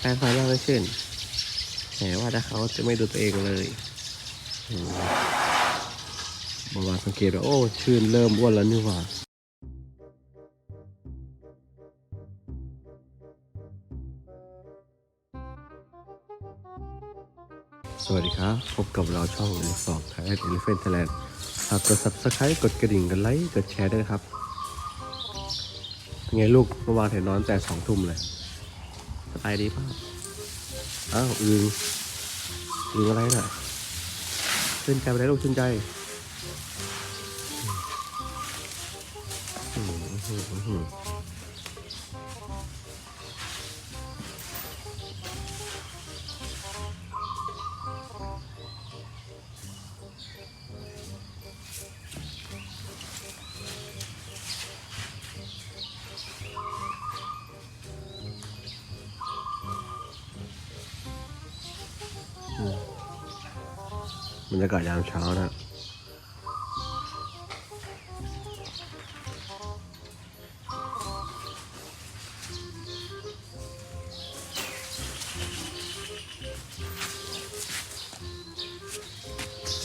แปรงฟันแล้วไม่ชื่นแหมว่าถ้าเขาจะไม่ดูตัวเองเลยอืมเมื่อวานสังเกตว่าโอ้ ชื่นเริ่มอ้วนแล้วนี่หว่าสวัสดีครับ พบกับเราช่องสอบไทยเอลิเฟนไทยแลนด์ฝากกด subscribe กดกระดิ่งกันไลค์กดแชร์ด้วยนะครับ ไงลูกเมื่อวานเห็นนอนแต่สองทุ่มเลย สบายดีป่ะอ้าวอึงอึงอะไรน่ะชื่นใจไปได้ลูกชื่นใจอืมอืมอืม บรรยากาศยามเช้านะ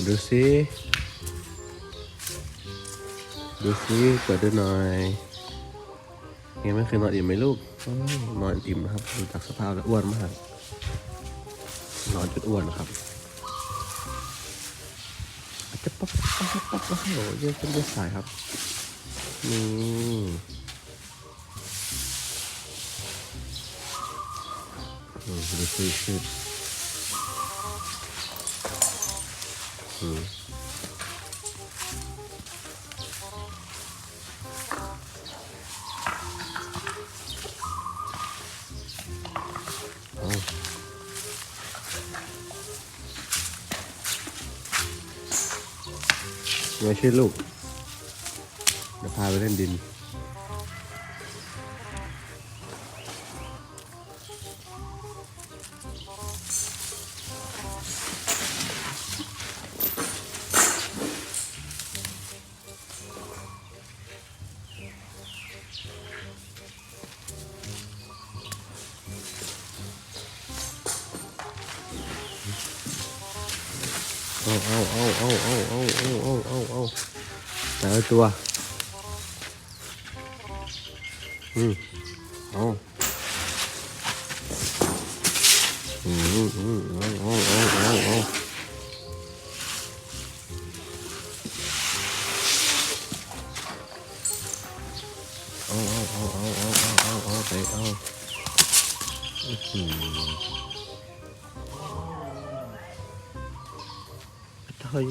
ดูสิดูสิเปิดดูหน่อยยังไม่เคยนอนอิ่มไหมลูกโอ้ยนอนอิ่มนะครับดูจากสภาพแล้วอ้วนมาก นอนจนอ้วนนะครับอาจ จะป๊อปป๊อปป๊อปป๊อปโอ้โหเยอะเป็นเยอะสายครับนี่ดูสิสิอื ม่ใช่ลูกเดี๋ยวพาไปเล่นดิน เอาเอาเอาเอาเอาเอาเอาเอาเอาเอาแต่ละตัว อืมเอา เฮ้ย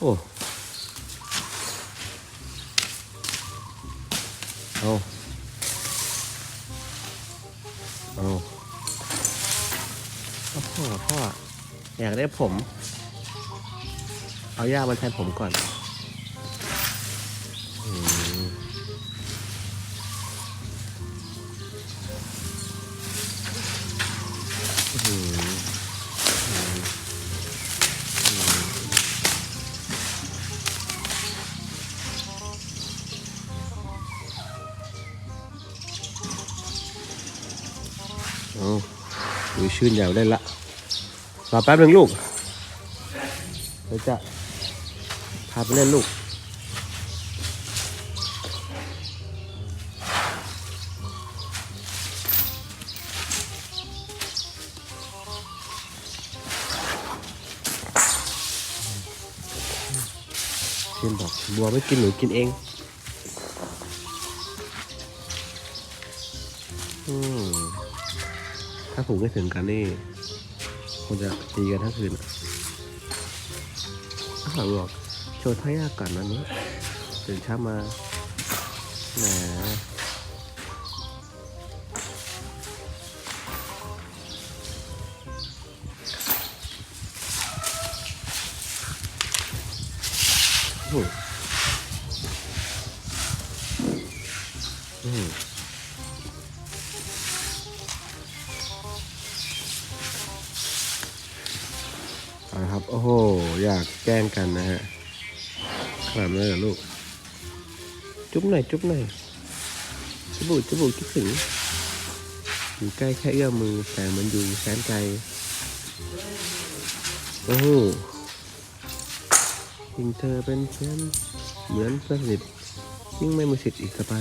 โอ้เอาเอาโอ้โหพ่ออยากได้ผม เอาย่ามาแทนผมก่อนอืม ชื่นอยากเล่นละรอแป๊บหนึ่งลูกเดี๋ยวจะพาไปเล่นลูกเช่นบอกบัวไม่กินหนูกินเองอืม ถ้าผมไม่ถึงกันนี่คงจะตีกันทั้งคืนอะอ้าวบอกโชว์ท่ายากก่อนนะนี้ตื่นเช้ามาแหมอ้โหอืม โอ้โห อยากแกล้งกันนะฮะขนาดนั้นเลยเหรอลูก จุ๊บหน่อย จุ๊บหน่อยจุบุจุบุคิดถึงอยู่ใกล้แค่เอื้อมมือแต่มันอยู่แสนไกล โอ้โหยิ่งเธอเป็นเพื่อนเหมือนเพื่อนสนิทยิ่งไม่มีสิทธิ์อีกต่อไป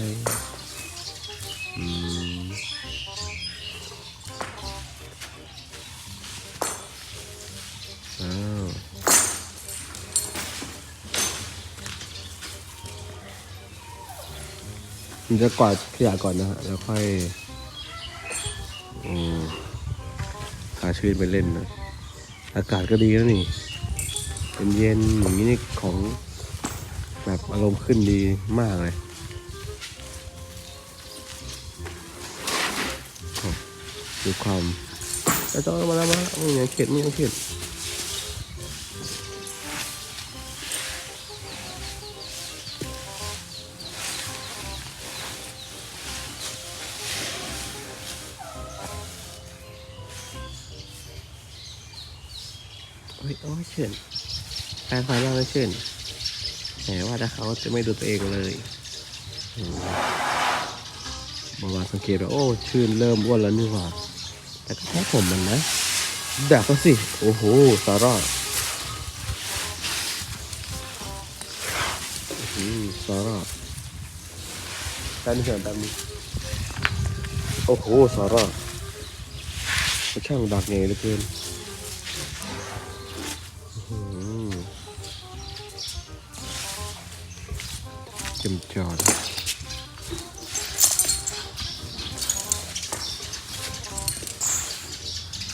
อืมอ้า มันจะกวาดขยะก่อนนะฮะ แล้วค่อยอืมพาชื่นไปเล่นนะ อากาศก็ดีแล้วนี่เป็นเย็นอย่างนี้นี่ของ แบบอารมณ์ขึ้นดีมากเลยดูความแล้วต้องมาแล้วมาแล้วมีอย่างเข็ดมีเข็ด โอ้ยโอ้ยเฉินแฟนไฟมากเลยเฉินแหมว่าถ้าเขาจะไม่ดูตัวเองเลยอืมเมื่อวานสังเกตว่าโอ้ชื่นเริ่มอ้วนแล้วนี่หว่าแต่ก็แค่ผมมันนะดักก็สิ โอ้โหสารอืมสาระตามนี้เถอะตามนี้โอ้โหสาระก็ช่างดักไงเหลือเกิน ต็มจอด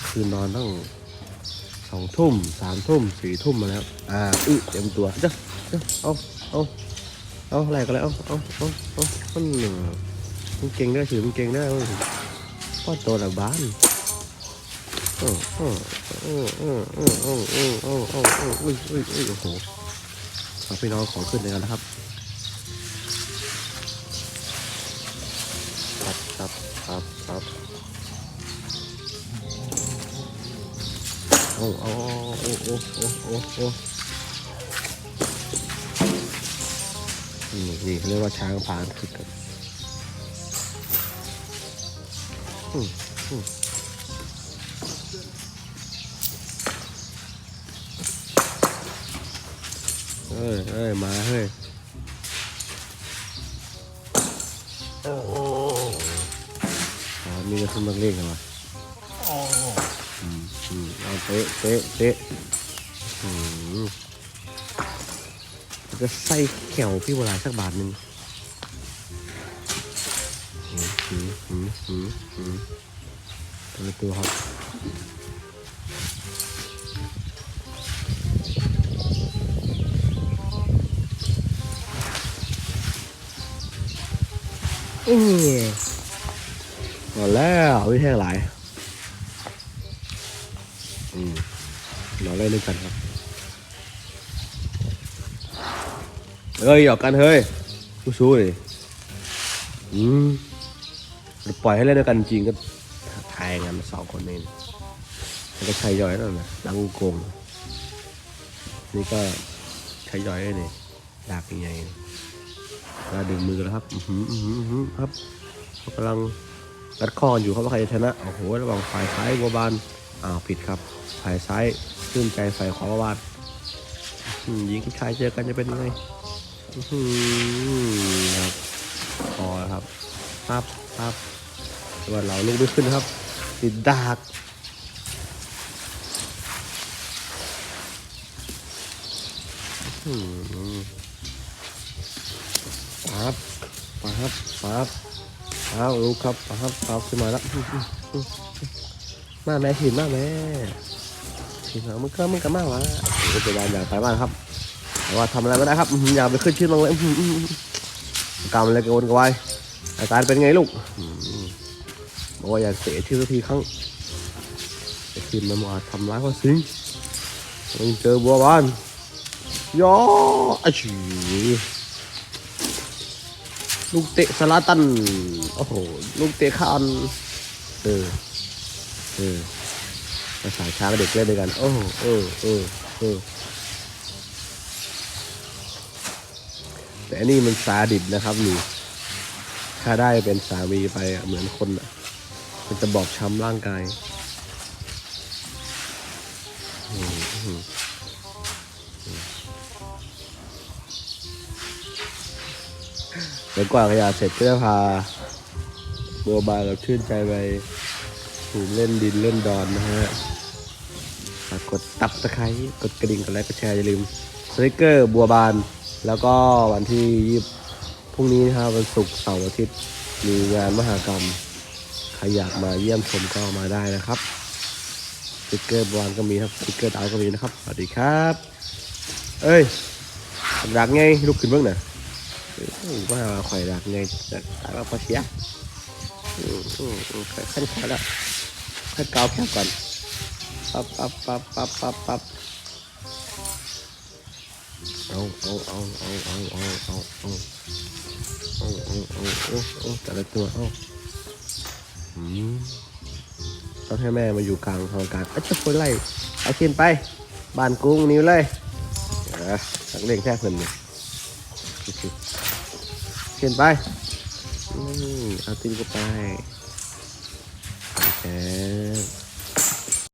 คือนอนตั้งสองทุ่มสามทุ่มสี่ทุ่มมาแล้ว อ่าอึเต็มตัวเจ้าเจ้าเอาเอาเอาอะไรกันแล้วเอาเอาเอาเอามันหนึ่งมันเก่งได้ถือมันเก่งได้เว้ยป้อนตัวละบ้านโอ้โอ้โอ้โอ้โอ้โอ้โอ้โอ้โอ้โอ้อุ้ยอุ้ยอุ้ยโอ้โหเอาพี่น้องขอขึ้นเลยกันนะครับครับ ครับโอ้โอ้โอ้โอ้โอ้โอ้โอ้นี่เขาเรียกว่าช้างผานศึกกันอืมอืมเอ้ยเอ้ยมาเฮ้ยโอ้ มีกระสุนนักเล่นกันวะอืมอืมเอาเตะเตะเตะอืมแล้วก็ใส่แขวพี่โบราณสักบาทหนึ่งอืมอืมอืมอืมตัวตัวครับอืม หมดแล้ววิธีหลายอืมเราเล่นด้วยกันครับเฮ้ยหยอกกันเฮ้ยผู้ชู้ดิอืมปล่อยให้เล่นด้วยกันจริงก็ทายกันสองคนเองแล้วก็ใช้ย่อยนั่นนะดังโกงนี่ก็ใช้ย่อยนี่ดากยังไงก็ดึงมือแล้วครับ อือหืออือหือหือครับกำลัง กัดคออยู่ครับว่าใครจะชนะโอ้โหระหว่างฝ่ายซ้ายบัวบานอ้าวผิดครับฝ่ายซ้ายชื่นใจฝ่ายขวาบัวบานยิงกับชายเจอกันจะเป็นยังไงครับพอครับปั๊บปั๊บส่วนเราลุกไม่ขึ้นครับ ติดดากปั๊บปั๊บปั๊บ เอาลุกครับปั๊บปั๊บขึ้นมาแล้วมาแม่หินมาแม่หินมามันก็มันก็มาวะโอ้โหเป็นยานอย่างไปมากครับแต่ว่าทำอะไรไม่ได้ครับอย่าไปขึ้นชื่อลงเลยอื้อหืออื้อหือกำอะไรกันวนกันไว้อาการเป็นไงลูกบอกว่าอย่าเสียชื่อสักทีครั้งไอ้ทีมมันมาทำร้ายเขาสิงมันเจอบัวบานย่ออาชี ลูกเตะสลาตัน โอ้โห ลูกเตะคานเออ เออภาษาช้างเด็กเล่นด้วยกัน โอ้เออเออเออ แต่อันนี้มันซาดิสนะครับนี่ ถ้าได้เป็นสามีไปอะเหมือนคนอะมันจะบอบช้ำร่างกาย ดี๋ยวกวาดขยะเสร็จก็จะพาบัวบานกับชื่นใจไปถูเล่นดินเล่นดอนนะฮะฝากกดตับตะไคร้กดกระดิ่งกดไลค์กดแชร์อย่าลืมสติกเกอร์บัวบาน แล้วก็วันที่ยี่สิบพรุ่งนี้นะครับวันศุกร์เสาร์อาทิตย์มีงานมหากรรมใครอยากมาเยี่ยมชมก็มาได้นะครับสติกเกอร์บอลก็มีครับสติกเกอร์ดาวก็มีนะครับสวัสดีครับ เอ้ยดักไงลุกขึ้นเบ้างหน่ะ ว่าข่อยดักไงดักตายว่าพอเสียขั้นขาแล้วขั้นเกาแค่ก่อนปั๊บปั๊บปั๊บปั๊บปั๊บปั๊บเอาเอาเอาเอาเอาเอาเอาเอาเอาเอาเอาเอาเอาแต่ละตัวเอาต้องให้แม่มาอยู่กลางทางการอาจจะคนไล่เอาเชียนไปบ้านกุ้งนิ้วเลยเออสักเล่งแท้เพิ่นนี่เชีย ขึ้นไปอืมเอาตีนกูไปโอเค